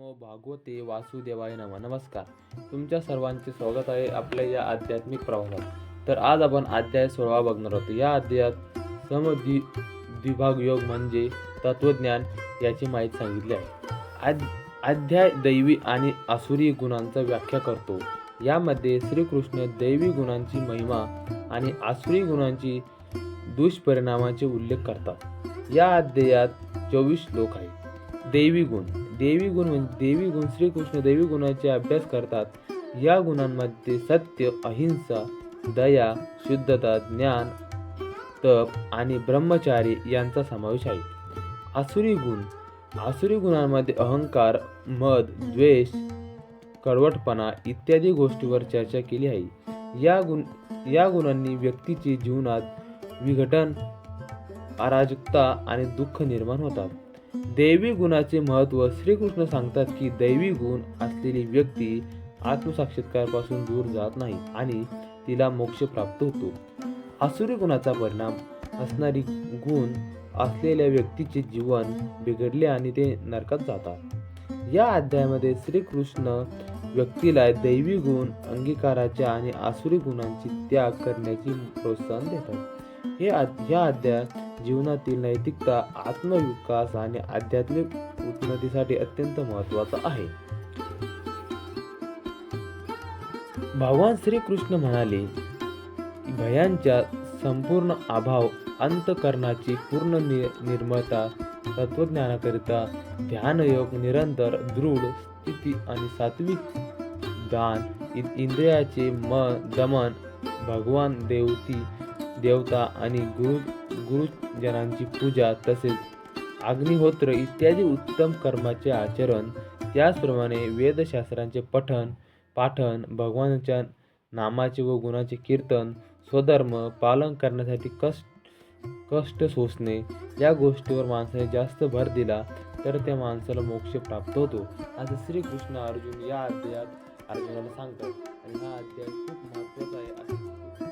भागवते वासुदेवाय नम. नमस्कार. तुमच्या सर्वांचे स्वागत आहे आपल्या या आध्यात्मिक प्रवासात तर आज आपण अध्याय सोळा बघणार आहोत. या अध्यायात समद्वि द्विभाग योग म्हणजे तत्वज्ञान याची माहिती सांगितली आहे. आद अध्याय दैवी आणि आसुरी गुणांचा व्याख्या करतो. यामध्ये श्रीकृष्ण दैवी गुणांची महिमा आणि आसुरी गुणांची दुष्परिणामाचे उल्लेख करतात. या अध्यायात चोवीस श्लोक आहेत. दैवी गुण. देवी गुण म्हणजे देवी गुण श्रीकृष्ण देवी गुणाचे अभ्यास करतात. या गुणांमध्ये सत्य अहिंसा दया शुद्धता ज्ञान तप आणि ब्रह्मचारी यांचा समावेश आहे. आसुरी गुण. आसुरी गुणांमध्ये अहंकार मद द्वेष कडवटपणा इत्यादी गोष्टीवर चर्चा केली आहे. या गुण या गुणांनी व्यक्तीचे जीवनात विघटन अराजकता आणि दुःख निर्माण होतात. दैवी गुणाचे महत्त्व श्रीकृष्ण सांगतात की दैवी गुण असलेली व्यक्ती आत्मसाक्षात्कारपासून दूर जात नाही आणि तिला मोक्ष प्राप्त होतो. आसुरी गुणाचा परिणाम असणारी गुण असलेल्या व्यक्तीचे जीवन बिघडले आणि ते नरकात जातात. या अध्यायामध्ये श्रीकृष्ण व्यक्तीला दैवी गुण अंगीकाराच्या आणि आसुरी गुणांची त्याग करण्याची प्रोत्साहन देतात. हे या ह्या अध्यायात जीवनातील नैतिकता आत्मविकास आणि आध्यात्मिक उन्नतीसाठी अत्यंत महत्त्वाचा आहे. भगवान श्रीकृष्ण म्हणाले भयांच्या संपूर्ण अभाव अंतकरणाची पूर्ण नि निर्मळता तत्वज्ञानाकरिता ध्यानयोग निरंतर दृढ स्थिती आणि सात्विक दान इंद्रियाचे म दमन भगवान देवती देवता आणि गुरु गुरुजनांची पूजा तसेच अग्निहोत्र इत्यादी उत्तम कर्माचे आचरण. त्याचप्रमाणे वेदशास्त्रांचे पठण पाठन भगवानाच्या नामाचे व गुणाचे कीर्तन स्वधर्म पालन करण्यासाठी कष्ट कष्ट सोसणे. या गोष्टीवर माणसाने जास्त भर दिला तर त्या माणसाला मोक्ष प्राप्त होतो. असं श्रीकृष्ण अर्जुन या अध्यायात अर्जुनाला सांगतात. आणि हा अध्याय खूप महत्त्वाचा आहे.